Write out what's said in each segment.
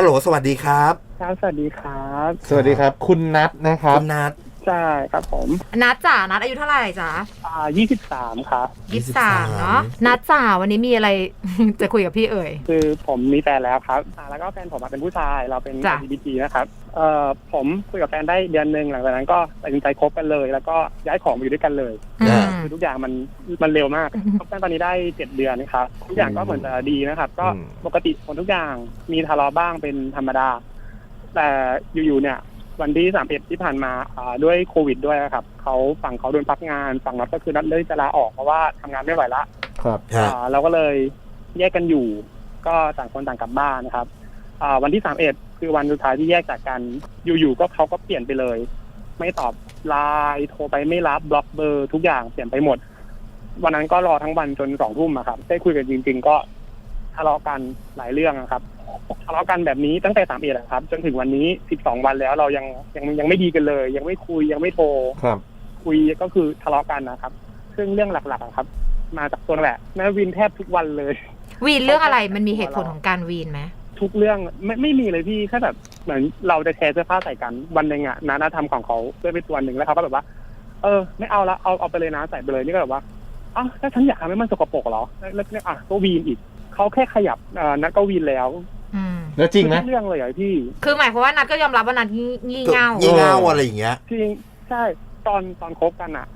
ฮัลโหลสวัสดีครับ ครับ สวัสดีครับ สวัสดีครับ คุณนัทนะครับคุณนัท ใช่ครับผมนัดจ๋านัดอายุเท่าไหร่จ๊ะอ่ายี่สิบสามครับ ยี่สิบสามเนาะนัดจ๋าวันนี้มีอะไร จะคุยกับพี่เอ่ย คือผมมีแฟนแล้วครับอ่าแล้วก็แฟนผมอะเป็นผู้ชายเราเป็น จ้ะ LGBT นะครับเอ่อผมคุยกับแฟนได้เดือนหนึ่งหลังจากนั้นก็ตัดสินใจคบกันเลย แล้วก็ย้ายของมาอยู่ด้วยกันเลย อืม คือทุกอย่างมันมันเร็วมากคบกันตอนนี้ได้เจ็ดเดือนนะครับทุกอย่างก็เหมือนจะดีนะครับ ก็อืม ปกติคนทุกอย่างมีทะเลาะบ้างเป็นธรรมดา แต่อยู่ๆเนี่ย วันที่สามเอ็ดที่ผ่านมาอ่าด้วยโควิดด้วยนะครับเขาฝั่งเขาโดนพักงานฝั่งนัดก็คือนัดเลยจะลาออกเพราะว่าทำงานไม่ไหวละครับฮะอ่าเราก็เลยแยกกันอยู่ ก็ต่างคนต่างกลับบ้านนะครับอ่าวันที่สามเอ็ดคือวันสุดท้ายที่แยกจากกันอยู่ๆก็เขาก็เปลี่ยนไปเลย ไม่ตอบไลน์โทรไปไม่รับบล็อกเบอร์ทุกอย่างเปลี่ยนไปหมด วันนั้นก็รอทั้งวันจนสองทุ่มอะครับได้คุยกันจริง ๆ ก็ทะเลาะกันหลายเรื่องอะครับทะเลาะกันแบบนี้ตั้งแต่สามเอ็ดครับ จนถึงวันนี้สิบสองวันแล้วเรายังยังยังไม่ดีกันเลย ยังไม่คุยยังไม่โทรครับ คุยก็คือทะเลาะกันนะครับ ซึ่งเรื่องหลักๆอะครับ มาจากตัวนั่นแหละแม่วินแทบทุกวันเลย วีนเรื่องอะไรมันมีเหตุผลของการวีนไหมทุกเรื่องไม่ไม่มีเลยพี่แค่แบบเหมือนเราจะแชร์เสื้อผ้าใส่กันวันหนึ่งอะนานาทำของเขาเพื่อไปตัวหนึ่งแล้วเขาก็แบบว่า เออ ไม่เอาละเอาเอาไปเลยนะใส่ไปเลยนี่ก็แบบว่าอ้าวถ้าฉันอยากทำให้มันสกปรกเหรอแล้วแล้วเนี่ยอะก็วีนอีกเขาแค่ขยับเอ่อนัดก็วีนแล้วอืม แล้วจริงไหมทุกเรื่องเลยเหรอพี่คือหมายความว่านัดก็ยอมรับว่านัดงีงี่เง่างี่เง่าอะไรอย่างเงี้ย จริงใช่ตอนตอนคบกันอะ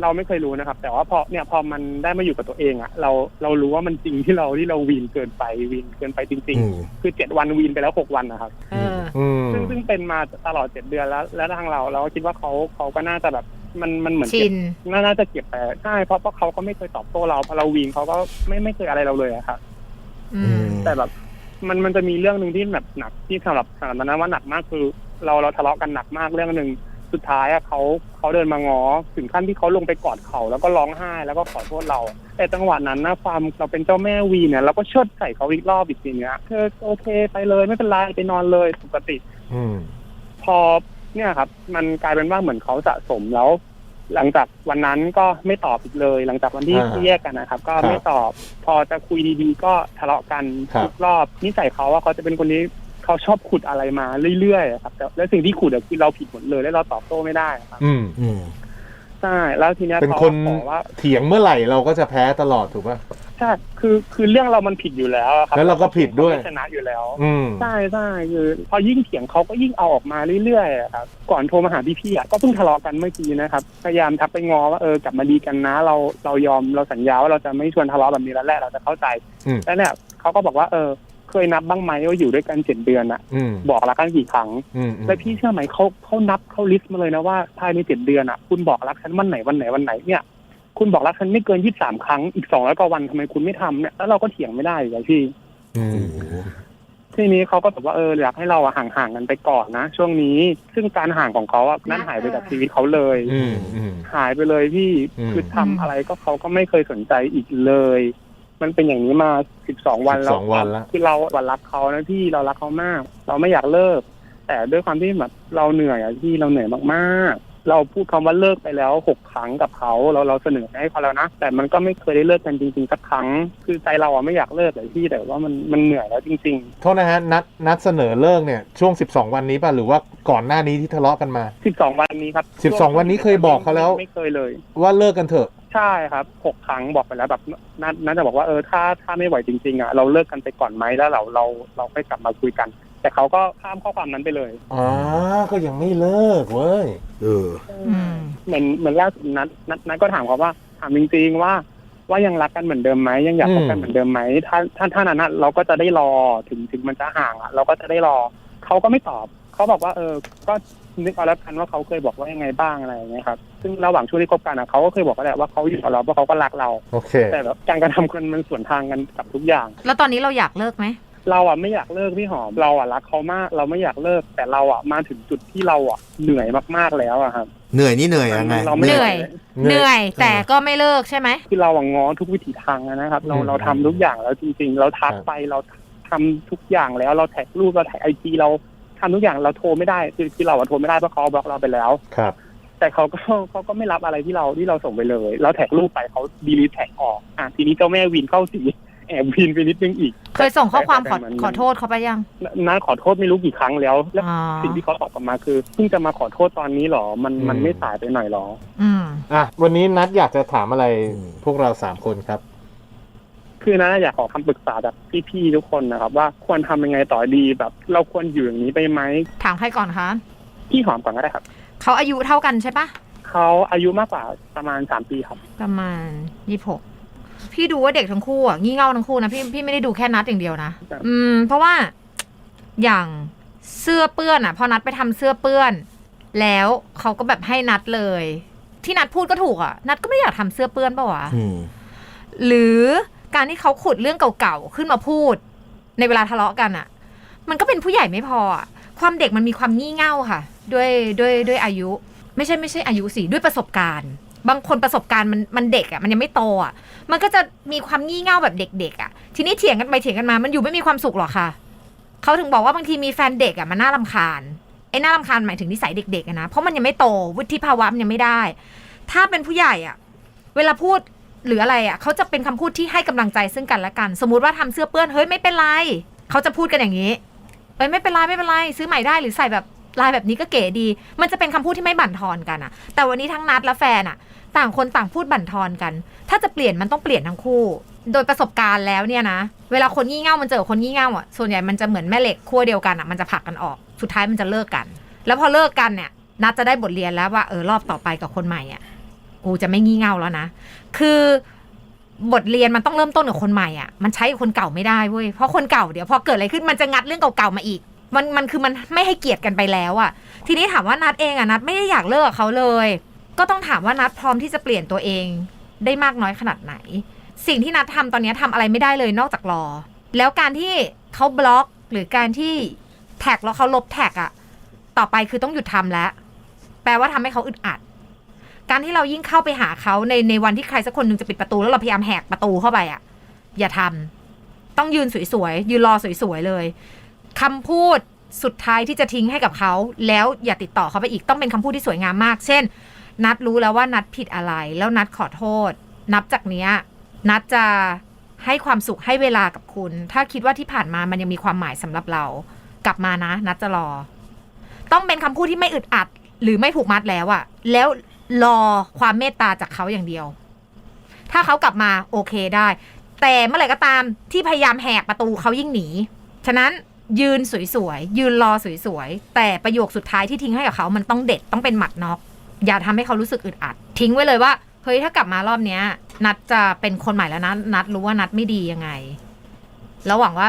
เราไม่เคยรู้นะครับ แต่ว่าพอเนี่ยพอมันได้มาอยู่กับตัวเองอะเราเรารู้ว่ามันจริงที่เราที่เราวีนเกินไปวีนเกินไปจริง อืม ๆ คือเจ็ดวันวีนไปแล้วหกวันนะครับ เออ อืม ซึ่งซึ่งเป็นมาตลอดเจ็ดเดือนแล้ว แล้วทางเราเราก็คิดว่าเขาเขาก็น่าจะแบบมันมันเหมือนชิเก็บน น่าน่าจะเก็บไปใช่เพราะเพราะเขาก็ไม่เคยตอบโต้เราพอเราวีนเขาก็ไม่ไม่เคยอะไรเราเลยอะครับ อืม แต่แบบ มันมันจะมีเรื่องหนึ่งที่แบบหนักที่สำหรับสำหรับนั้นว่าหนักมากคือ เราเราทะเลาะกันหนักมากเรื่องหนึ่งสุดท้ายอะเขาเขาเดินมาง้อถึงขั้นที่เขาลงไปกอดเขาแล้วก็ร้องไห้แล้วก็ขอโทษเรา แต่จังหวะนั้นนะความเราเป็นเจ้าแม่วีเนี่ยเราก็เชิดใส่เขาอีกรอบอีกทีเนี้ยเธอโอเคไปเลยไม่เป็นไรไปนอนเลยปกติ อืมพอเนี่ยครับ มันกลายเป็นว่าเหมือนเขาสะสมแล้ว หลังจากวันนั้นก็ไม่ตอบอีกเลย หลังจากวันที่อ่าที่แยกกันนะครับ ก็ครับไม่ตอบ พอจะคุยดีๆ ก็ทะเลาะกันครับ ทุกรอบนิสัยเขาว่าเขาจะเป็นคนนี้เขาชอบขุดอะไรมาเรื่อยๆครับแต่แล้วสิ่งที่ขุดอะคือเราผิดหมดเลย แล้วเราตอบโต้ไม่ได้ครับ อืม อืม ใช่แล้วทีเนี้ยเป็นเขาคนขอว่า เถียงเมื่อไหร่เราก็จะแพ้ตลอดถูกป่ะ ใช่ คือ คือเรื่องเรามันผิดอยู่แล้วอะครับแล้วเราก็ผิดด้วย เขาไม่ชนะอยู่แล้ว อืม ใช่ใช่คือพอยิ่งเถียงเขาก็ยิ่งเอาออกมาเรื่อยๆอะครับ ก่อนโทรมาหาพี่ๆอะก็เพิ่งทะเลาะกันเมื่อกี้นะครับ พยายามทักไปงอว่าเออกลับมาดีกันนะ เราเรายอมเราสัญญาว่าเราจะไม่ชวนทะเลาะแบบนี้แล้วแหละเราจะเข้าใจอืม แล้วเนี่ยเขาก็บอกว่าเออ เคยนับบ้างไหมว่าอยู่ด้วยกันเจ็ดเดือนอะอืมบอกรักกันกี่ครั้งอืมอืมแล้วพี่เชื่อไหมเขาเขานับเขาลิสต์มาเลยนะว่าภายในเจ็ดเดือนอะคุณบอกรักฉันวันไหนวันไหนวันไหนเนี่ย คุณบอกรักฉันไม่เกินยี่สิบสามครั้งอีกสองร้อยกว่าวันทำไมคุณไม่ทำเนี่ยแล้วเราก็เถียงไม่ได้เลยพี่ อืโอ้มโหทีนี้เขาก็แบบว่าเอออยากให้เราอะห่างๆกันไปก่อนนะช่วงนี้ ซึ่งการห่างของเขาอะนั่นหายไปจากชีวิตเขาเลย อืมอืม หายไปเลยพี่อืม คือทำอะไรก็เขาก็ไม่เคยสนใจอีกเลย มันเป็นอย่างนี้มาสิบสองวันแล้ว12วันแล้วคือเราวันรักเขานะพี่เรารักเขามาก เราไม่อยากเลิก แต่ด้วยความที่แบบเราเหนื่อยอะพี่เราเหนื่อยมากๆ เราพูดคำว่าเลิกไปแล้วหกครั้งกับเขาเราเราเสนอให้เขาแล้วนะแต่มันก็ไม่เคยได้เลิกกันจริงๆสักครั้ง คือใจเราอะไม่อยากเลิกเลยพี่แต่ว่ามันมันเหนื่อยแล้วจริงๆโทษนะฮะนัดนัดเสนอเลิกเนี่ยช่วง 12 วันนี้ป่ะหรือว่าก่อนหน้านี้ที่ทะเลาะกันมาสิบสองวันนี้ครับ12วันนี้เคยบอกเขาแล้ว ไม่เคยเลย ว่าเลิกกันเถอะ ใช่ครับหกครั้งบอกไปแล้วแบบน่าน่าจะบอกว่าเออถ้าถ้าไม่ไหวจริงๆอะเราเลิกกันไปก่อนไหมแล้วเราเราเราค่อยกลับมาคุยกัน แต่เขาก็ข้ามข้อความนั้นไปเลยอ๋อก็ยังไม่เลิกเว้ยเอออืมเหมือนเหมือนล่าสุดนัดนัดนัดก็ถามเขาว่าถามจริงๆว่า ว่ายังรักกันเหมือนเดิมไหมยังอยากคบกันเหมือนเดิมไหมถ้าถ้าถ้านั้นนะเราก็จะได้รอถึงถึงมันจะห่างอะ เราก็จะได้รอเขาก็ไม่ตอบเขาบอกว่าเออ ก็ นึกเอาแล้วกันว่าเขาเคยบอกว่ายังไงบ้างอะไรอย่างเงี้ยครับซึ่งระหว่างช่วงที่คบกันอะเขาก็เคยบอกก็แหละว่าเขาอยู่กับเราเพราะเขาก็รักเรา โอเค แต่แบบการกระทำกันมันสวนทางกันกับทุกอย่าง แล้วตอนนี้เราอยากเลิกไหม เราอะไม่อยากเลิกพี่หอมเราอะรักเขามาก เราไม่อยากเลิก แต่เราอะมาถึงจุดที่เราอะเหนื่อยมากๆแล้วอะครับเหนื่อยนี่เหนื่อยยังไงเราไม่เหนื่อย เหนื่อย แต่ก็ไม่เลิกใช่ไหม คือเราอะง้อทุกวิถีทางนะครับ เราอืมเราทำทุกอย่างแล้วจริงๆ เราทักครับไปเราทำทุกอย่างแล้วเราแท็กรูปเราแท็กไอจีเรา ทำทุกอย่างเราโทรไม่ได้คือที่เราอะโทรไม่ได้เพราะเขาบล็อกเราไปแล้ว ครับ แต่เขาก็เขาก็ไม่รับอะไรที่เราที่เราส่งไปเลย เราแท็กรูปไปเขาดีลีทแท็กออกอะทีนี้เจ้าแม่วินเข้าสีแอบวินไปนิดนึงอีกเคยส่งข้อความขอแต่มันขอโทษเขาไปยังน้าขอโทษไม่รู้กี่ครั้งแล้ว แล้วอ๋อสิ่งที่เขาตอบกลับมาคือเพิ่งจะมาขอโทษตอนนี้หรอ มันมันไม่สายไปหน่อยหรอ อืมอะวันนี้นัดอยากจะถามอะไรอืมพวกเราสามคนครับ คือน้าอยากขอคำปรึกษาจากพี่ๆทุกคนนะครับ ว่าควรทำยังไงต่อดีแบบ เราควรอยู่อย่างนี้ไปไหมถามใครก่อนคะพี่หอมก่อนก็ได้ครับเขาอายุเท่ากันใช่ปะเขาอายุมากกว่าประมาณสามปีครับ ประมาณยี่หกพี่ดูว่าเด็กทั้งคู่อะงี่เง่าทั้งคู่นะพี่พี่ไม่ได้ดูแค่นัดอย่างเดียวนะครับอืม เพราะว่าอย่างเสื้อเปื้อนอะ พอนัดไปทำเสื้อเปื้อน แล้วเขาก็แบบให้นัดเลย ที่นัดพูดก็ถูกอะ นัดก็ไม่อยากทำเสื้อเปื้อนปะวะอืมหรือ การที่เขาขุดเรื่องเก่าๆขึ้นมาพูด ในเวลาทะเลาะกันอะ่ะมันก็เป็นผู้ใหญ่ไม่พออะความเด็กมันมีความงี่เง่าค่ะ ด้วยด้วยด้วยอายุ ไม่ใช่ไม่ใช่อายุสิด้วยประสบการณ์ บางคนประสบการณ์มันมันเด็กอะ่ะมันยังไม่โตอะ่ะ มันก็จะมีความงี่เง่าแบบเด็กๆอะ่ะ ทีนี้เถียงกันไปเถียงกันมา มันอยู่ไม่มีความสุขหรอกค่ะเขาถึงบอกว่าบางทีมีแฟนเด็กอะ่ะมันน่ารำคาญไอ้น่ารำคาญหมายถึงนิสัยเด็กๆนะเพราะมันยังไม่โตวุฒิภาวะมันยังไม่ได้ ถ้าเป็นผู้ใหญ่อะเวลาพูด หรืออะไรอะเขาจะเป็นคำพูดที่ให้กำลังใจซึ่งกันและกัน สมมุติว่าทำเสื้อเปื้อนเฮ้ยไม่เป็นไรเขาจะพูดกันอย่างนี้เอ้ยไม่เป็นไรไม่เป็นไรซื้อใหม่ได้หรือใส่แบบลายแบบนี้ก็เก๋ดี มันจะเป็นคำพูดที่ไม่บั่นทอนกันอะแต่วันนี้ทั้งนัดและแฟนอะต่างคนต่างพูดบั่นทอนกัน ถ้าจะเปลี่ยนมันต้องเปลี่ยนทั้งคู่ โดยประสบการณ์แล้วเนี่ยนะ เวลาคนงี่เง่ามันเจอคนงี่เง่าอะ ส่วนใหญ่มันจะเหมือนแม่เหล็กขั้วเดียวกันอะ มันจะผลักกันออก สุดท้ายมันจะเลิกกัน แล้วพอเลิกกันเนี่ย นัดจะได้บทเรียนแล้วว่าเออรอบต่อไปกับคนใหม่อะ กูจะไม่งี่เง่าแล้วนะ คือบทเรียนมันต้องเริ่มต้นกับคนใหม่อะ มันใช้กับคนเก่าไม่ได้เว้ย เพราะคนเก่าเดี๋ยวพอเกิดอะไรขึ้นมันจะงัดเรื่องเก่าๆมาอีก มันมันคือมันไม่ให้เกียรติกันไปแล้วอะ ทีนี้ถามว่านัดเองอะนัดไม่ได้อยากเลิกกับเขาเลย ก็ต้องถามว่านัดพร้อมที่จะเปลี่ยนตัวเอง ได้มากน้อยขนาดไหน สิ่งที่นัดทำตอนนี้ทำอะไรไม่ได้เลยนอกจากรอ แล้วการที่เขาบล็อกหรือการที่แท็กแล้วเขาลบแท็กอะ ต่อไปคือต้องหยุดทำแล้ว แปลว่าทำให้เขาอึดอัด การที่เรายิ่งเข้าไปหาเขาในในวันที่ใครสักคนหนึ่งจะปิดประตูแล้วเราพยายามแหกประตูเข้าไปอะ อย่าทำต้องยืนสวยๆยืนรอสวยๆเลยคำพูดสุดท้ายที่จะทิ้งให้กับเขา แล้วอย่าติดต่อเขาไปอีกต้องเป็นคำพูดที่สวยงามมาก เช่น นัดรู้แล้วว่านัดผิดอะไร แล้วนัดขอโทษ นับจากเนี้ยนัดจะให้ความสุขให้เวลากับคุณ ถ้าคิดว่าที่ผ่านมามันยังมีความหมายสำหรับเรา กลับมานะ นัดจะรอ ต้องเป็นคำพูดที่ไม่อึดอัด หรือไม่ผูกมัดแล้วอะแล้ว รอความเมตตาจากเขาอย่างเดียว ถ้าเขากลับมาโอเคได้ แต่เมื่อไหร่ก็ตามที่พยายามแหกประตูเขายิ่งหนี ฉะนั้นยืนสวยๆ ยืนรอสวยๆ แต่ประโยคสุดท้ายที่ทิ้งให้กับเขามันต้องเด็ดต้องเป็นหมัดน็อก อย่าทำให้เขารู้สึกอึดอัด ทิ้งไว้เลยว่า เฮ้ยถ้ากลับมารอบเนี้ย นัดจะเป็นคนใหม่แล้วนะนัดรู้ว่านัดไม่ดียังไง แล้วหวังว่า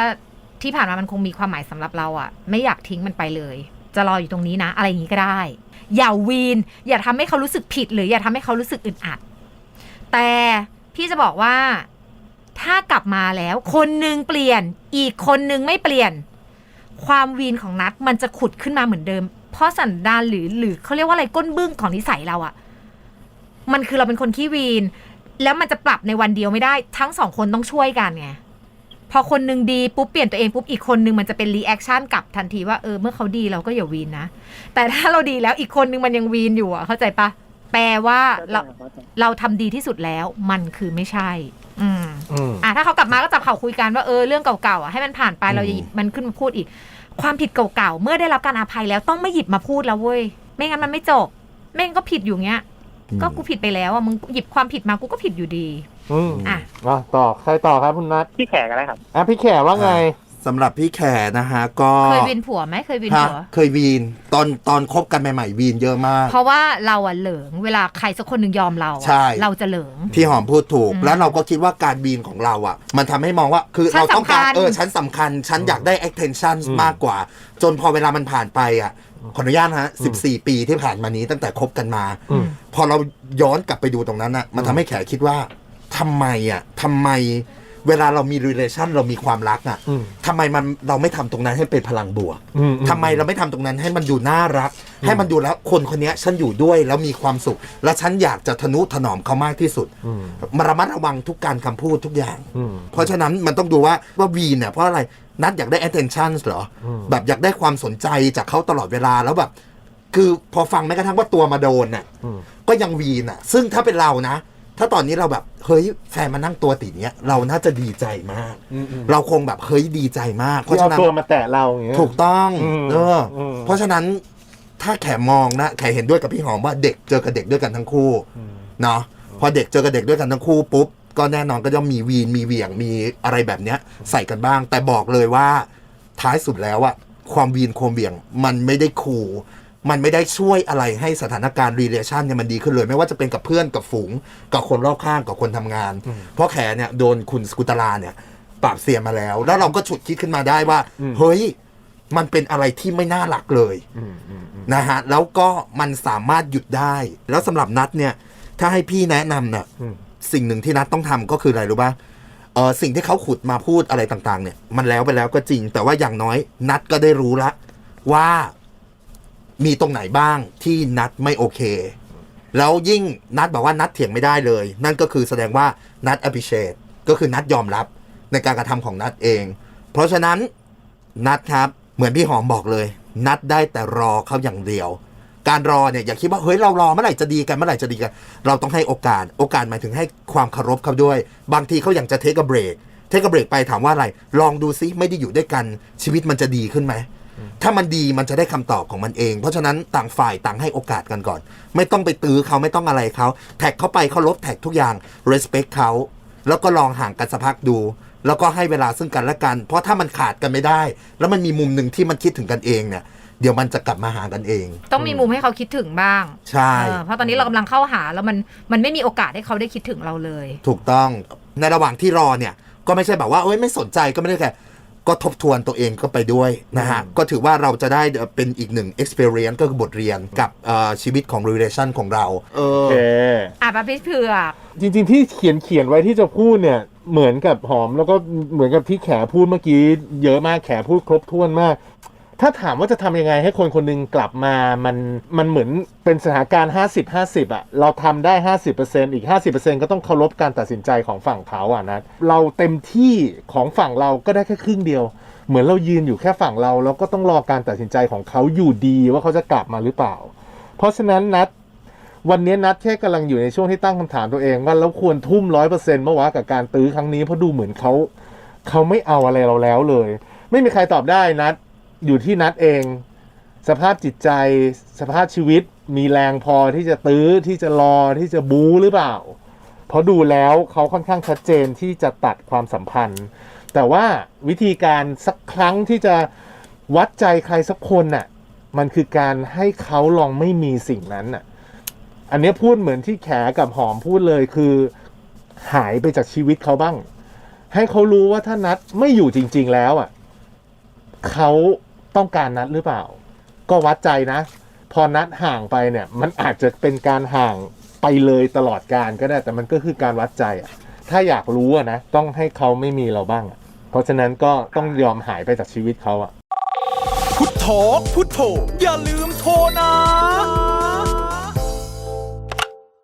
ที่ผ่านมามันคงมีความหมายสำหรับเราอะไม่อยากทิ้งมันไปเลย จะรออยู่ตรงนี้นะ อะไรอย่างนี้ก็ได้ อย่าวีน อย่าทำให้เขารู้สึกผิด หรืออย่าทำให้เขารู้สึกอึดอัด แต่พี่จะบอกว่าถ้ากลับมาแล้ว คนหนึ่งเปลี่ยน อีกคนหนึ่งไม่เปลี่ยน ความวีนของนัดมันจะขุดขึ้นมาเหมือนเดิม เพราะสันดานหรือหรือเขาเรียกว่าอะไรก้นบึ้งของนิสัยเราอะมันคือเราเป็นคนขี้วีน แล้วมันจะปรับในวันเดียวไม่ได้ ทั้งสองคนต้องช่วยกันไง พอคนหนึ่งดีปุ๊บเปลี่ยนตัวเองปุ๊บอีกคนนึงมันจะเป็นรีแอคชั่นกลับทันทีว่าเออเมื่อเขาดีเราก็อย่าวีนนะ แต่ถ้าเราดีแล้วอีกคนนึงมันยังวีนอยู่อะเข้าใจปะแปลว่าเราเราทำดีที่สุดแล้วมันคือไม่ใช่ อืมอืมอะถ้าเขากลับมาก็จับเข่าคุยกันว่าเออเรื่องเก่าๆอะให้มันผ่านไปเราอย่าหยิบมันขึ้นมาพูดอีก ความผิดเก่าๆเมื่อได้รับการอภัยแล้วต้องไม่หยิบมาพูดแล้วเว้ยไม่งั้นมันไม่จบไม่งั้นก็ผิดอยู่เงี้ย ก็กูผิดไปแล้วอะมึงหยิบความผิดมากูก็ผิดอยู่ดี อืมอะ อะต่อใครต่อครับคุณนัทพี่แขกก็ได้ครับ อะพี่แขว่าไง สำหรับพี่แขนะฮะก็เคยวินผัวไหมเคยวินฮะผัวเคยวีนตอนตอนคบกันใหม่ๆวีนเยอะมาก เพราะว่าเราอะเหลิง เวลาใครสักคนหนึ่งยอมเราอะใช่ เราจะเหลิง พี่หอมพูดถูก อืมแล้วเราก็คิดว่าการวีนของเราอะ มันทำให้มองว่าคือฉันเราต้องการสำคัญ เออฉันสำคัญ ฉันอยากได้ attention อืม มากกว่า จนพอเวลามันผ่านไปอะ ขออนุญาตนะฮะ 14 ปีที่ผ่านมานี้ตั้งแต่คบกันมา อืม พอเราย้อนกลับไปดูตรงนั้นอะมันทำให้แขคิดว่า ทำไมอะทำไมเวลาเรามี relation เรามีความรักอะอืมทำไมมันเราไม่ทำตรงนั้นให้เป็นพลังบวกอือืทำไมเราไม่ทำตรงนั้นให้มันดูน่ารัก ให้มันดูแล้วคนคนเนี้ยฉันอยู่ด้วยแล้วมีความสุข และฉันอยากจะทนุถนอมเขามากที่สุดอืมมาระมัดระวังทุกการคำพูดทุกอย่างอืมเพราะฉะนั้นมันต้องดูว่าว่าวีนเนี่ยเพราะอะไรนัดอยากได้ attention เหรออมแบบอยากได้ความสนใจจากเขาตลอดเวลาแล้วแบบ คือพอฟังแม้กระทั่งว่าตัวมาโดนน่ะอืมก็ยังวีนอะ ซึ่งถ้าเป็นเรานะ ถ้าตอนนี้เราแบบเฮ้ยแฟนมานั่งตัวติดเนี้ยเราน่าจะดีใจมาก เราคงแบบเฮ้ยดีใจมาก เพที่ราะเอาฉะนั้นตัวมาแตะเราอย่างเงี้ยถูกต้องอืมเอออมเพราะฉะนั้นถ้าแขมองนะแขเห็นด้วยกับพี่หอมว่าเด็กเจอกับเด็กด้วยกันทั้งคู่อืมเนาะพอเด็กเจอกับเด็กด้วยกันทั้งคู่ปุ๊บก็แน่นอนก็ย่อมมีวีนมีเหวี่ยงมีอะไรแบบเนี้ย ใส่กันบ้าง แต่บอกเลยว่าท้ายสุดแล้วอะความวีนความเหวี่ยงมันไม่ได้คูล มันไม่ได้ช่วยอะไรให้สถานการณ์ relation เนี่ยมันดีขึ้นเลย ไม่ว่าจะเป็นกับเพื่อนกับฝูง กับคนรอบข้างกับคนทำงาน เพราะแขเนี่ยโดนคุณสกุตลาเนี่ยปราบเสียมาแล้ว แล้วเราก็ฉุดคิดขึ้นมาได้ว่าอืมเฮ้ย มันเป็นอะไรที่ไม่น่ารักเลยอืมอืมอืมนะฮะแล้วก็มันสามารถหยุดได้ แล้วสำหรับนัดเนี่ยถ้าให้พี่แนะนำเนี่ยอืมสิ่งหนึ่งที่นัดต้องทำก็คืออะไรรู้ป่ะเออสิ่งที่เขาขุดมาพูดอะไรต่าง ๆ เนี่ย มันแล้วไปแล้วก็จริง แต่ว่าอย่างน้อยนัดก็ได้รู้ละว่า มีตรงไหนบ้างที่นัดไม่โอเค แล้วยิ่งนัดบอกว่านัดเถียงไม่ได้เลย นั่นก็คือแสดงว่านัด appreciate ก็คือนัดยอมรับในการกระทำของนัดเอง เพราะฉะนั้นนัดครับเหมือนพี่หอมบอกเลย นัดได้แต่รอเขาอย่างเดียว การรอเนี่ยอย่าคิดว่าเฮ้ยเรารอเมื่อไหร่จะดีกันเมื่อไหร่จะดีกัน เราต้องให้โอกาส โอกาสหมายถึงให้ความเคารพเขาด้วย บางทีเขาอยากจะเทคเบรกเทคเบรกไปถามว่าอะไร ลองดูซิไม่ได้อยู่ด้วยกันชีวิตมันจะดีขึ้นไหม ถ้ามันดีมันจะได้คำตอบของมันเอง เพราะฉะนั้นต่างฝ่ายต่างให้โอกาสกันก่อน ไม่ต้องไปตื้อเขาไม่ต้องอะไรเขาแท็กเข้าไปเขาลบแท็กทุกอย่าง respect เขาแล้วก็ลองห่างกันสักพักดู แล้วก็ให้เวลาซึ่งกันและกัน เพราะถ้ามันขาดกันไม่ได้ แล้วมันมีมุมหนึ่งที่มันคิดถึงกันเองเนี่ยเดี๋ยวมันจะกลับมาหากันเอง ต้องมีมุมให้เขาคิดถึงบ้าง ใช่เออเพราะตอนนี้เรากำลังเข้าหาแล้วมันมันไม่มีโอกาสให้เขาได้คิดถึงเราเลย ถูกต้องในระหว่างที่รอเนี่ยก็ไม่ใช่แบบว่าเอ้ยไม่สนใจก็ไม่ได้แค่ ก็ทบทวนตัวเองก็ไปด้วยนะฮะ ก็ถือว่าเราจะได้เป็นอีกหนึ่ง experience ก็คือบทเรียนกับเอ่อชีวิตของ relation ของเรา เอโออเคอะปะพิษเผือกจริงๆที่เขียนเขียนไว้ที่จะพูดเนี่ยเหมือนกับหอมแล้วก็เหมือนกับที่แขพูดเมื่อกี้ เยอะมากแขพูดครบถ้วนมาก ถ้าถามว่าจะทำยังไงให้คนคนหนึงกลับมามันมันเหมือนเป็นสถานการณ์ 50 50 อะ เราทำได้ 50%อีก 50%ก็ต้องเคารพการตัดสินใจของฝั่งเขาอะนะ เราเต็มที่ของฝั่งเราก็ได้แค่ครึ่งเดียว เหมือนเรายืนอยู่แค่ฝั่งเรา แล้วก็ต้องรอการตัดสินใจของเขาอยู่ดีว่าเขาจะกลับมาหรือเปล่า เพราะฉะนั้นนัดวันนี้นัดแค่กำลังอยู่ในช่วงที่ตั้งคำถามตัวเองว่าแล้วควรทุ่มร้อยเปอร์เซ็นต์เมื่อวะกับการตื้อครั้งนี้เพราะดูเหมือนเขาเขาไม่เอาอะไรเราแล้วเลย ไม่มีใครตอบได้นัด อยู่ที่นัดเอง สภาพจิตใจ สภาพชีวิตมีแรงพอที่จะตื้อที่จะรอที่จะบู๊หรือเปล่า เพราะดูแล้วเขาค่อนข้างชัดเจนที่จะตัดความสัมพันธ์ แต่ว่าวิธีการสักครั้งที่จะวัดใจใครสักคนน่ะมันคือการให้เขาลองไม่มีสิ่งนั้นน่ะอันนี้พูดเหมือนที่แขกับหอมพูดเลยคือหายไปจากชีวิตเขาบ้าง ให้เขารู้ว่าถ้านัดไม่อยู่จริง ๆ แล้วอะเขา ต้องการนัดหรือเปล่า ก็วัดใจนะ พอนัดห่างไปเนี่ย มันอาจจะเป็นการห่างไปเลยตลอดการก็ได้ แต่มันก็คือการวัดใจอะถ้าอยากรู้อะนะ ต้องให้เขาไม่มีเราบ้างอะเพราะฉะนั้นก็ต้องยอมหายไปจากชีวิตเขาอะพุทโธพุทโธอย่าลืมโทรนะ